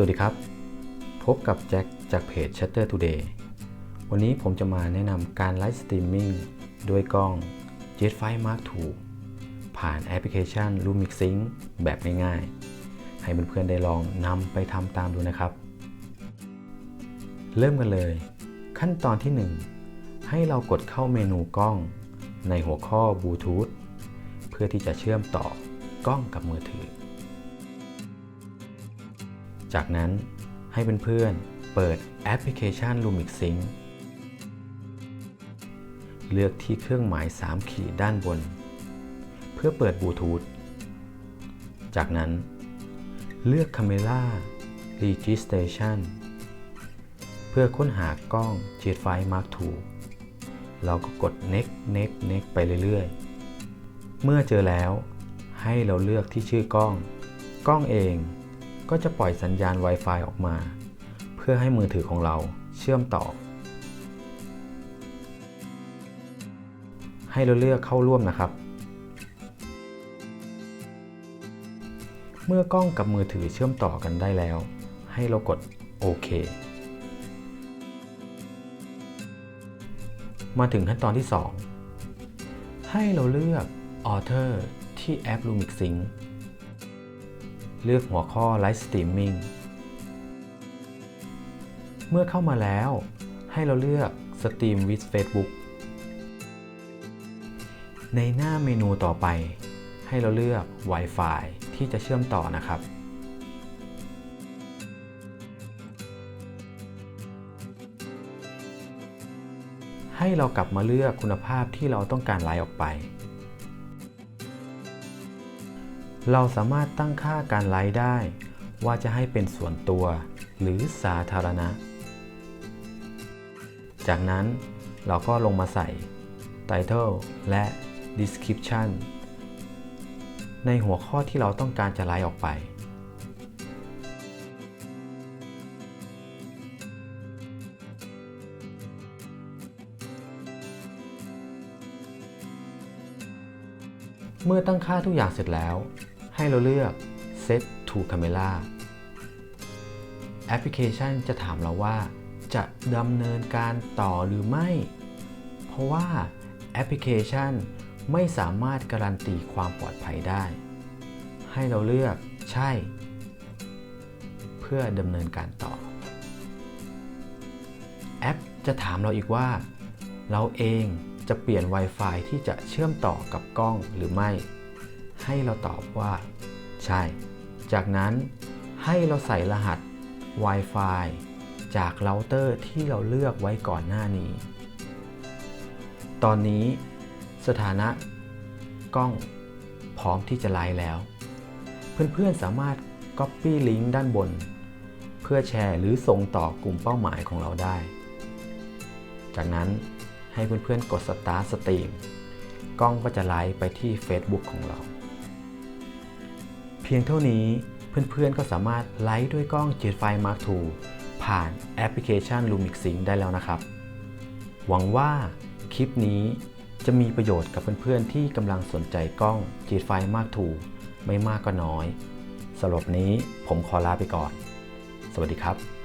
วัสดีครับ พบกับแจ็คจากเพจ Shutter Today วันนี้ผมจะมาแนะนำการไลฟ์สตรีมมิ่งด้วยกล้อง Jet5 Mark II ผ่านแอปพลิเคชัน Lumix Sync แบบง่ายๆ ให้เพื่อนๆได้ลองนำไปทำตามดูนะครับ เริ่มกันเลย ขั้นตอนที่ 1 ให้เรากดเข้าเมนูกล้องในหัวข้อบลูทูธเพื่อที่จะเชื่อมต่อกล้องกับมือถือ จากนั้นให้เพื่อนๆ เปิดแอปพลิเคชัน Lumix Sync เลือกที่เครื่องหมาย 3 ขีดด้านบน เพื่อเปิดบลูทูธ จากนั้น เลือก Camera Registration เพื่อค้นหากล้อง Jet5 Mark II เราก็กด next next next ไปเรื่อยๆ เมื่อเจอแล้วให้เราเลือกที่ชื่อกล้อง กล้องเอง ก็จะปล่อยสัญญาณ Wi-Fi ออกมา เพื่อให้มือถือของเราเชื่อมต่อ ให้เราเลือกเข้าร่วมนะครับ เมื่อกล้องกับมือถือเชื่อมต่อกันได้แล้ว ให้เรากดโอเคมาถึงขั้นตอนที่ 2 ให้เราเลือก Author ที่แอป Lumix Sync เลือกหัวข้อ Live Streaming เมื่อเข้ามาแล้ว ให้เราเลือก Stream with Facebook ในหน้าเมนูต่อไป ให้เราเลือก Wi-Fi ที่จะเชื่อมต่อนะครับ ให้เรากลับมาเลือกคุณภาพที่เราต้องการไลฟ์ออกไป เราสามารถตั้งค่าการไลฟ์ได้ ว่าจะให้เป็นส่วนตัวหรือสาธารณะ จากนั้นเราก็ลงมาใส่ Title และ Description ในหัวข้อที่เราต้องการจะไลฟ์ออกไป เมื่อตั้งค่าทุกอย่างเสร็จแล้ว ให้เราเลือก Set to Camera แอปพลิเคชันจะถามเราว่า จะดำเนินการต่อหรือไม่ เพราะว่าแอปพลิเคชันไม่สามารถการันตีความปลอดภัยได้ ให้เราเลือกใช่ เพื่อดำเนินการต่อ แอปจะถามเราอีกว่า เราเองจะเปลี่ยน Wi-Fi ที่จะเชื่อมต่อกับกล้องหรือไม่ ให้เราตอบว่า ใช่ จากนั้นให้เราใส่รหัส Wi-Fi จากเราเตอร์ที่เราเลือกไว้ก่อนหน้านี้ ตอนนี้สถานะกล้องพร้อมที่จะไลฟ์แล้ว เพื่อนๆสามารถ Copy ลิงก์ด้านบน เพื่อแชร์หรือส่งต่อกลุ่มเป้าหมายของเราได้ จากนั้นให้เพื่อนๆกด Start Stream กล้องก็จะไลฟ์ไปที่ Facebook ของเรา พียงเท่านี้เพื่อนๆก็สามารถไลฟ์ด้วยกล้อง Jet5 Mark II ผ่านแอปพลิเคชัน Lumix Sync ได้แล้วนะครับ หวังว่าคลิปนี้จะมีประโยชน์กับเพื่อนๆที่กำลังสนใจกล้อง Jet5 Mark II ไม่มากก็น้อยสำหรับนี้ผมขอลาไปก่อน สวัสดีครับ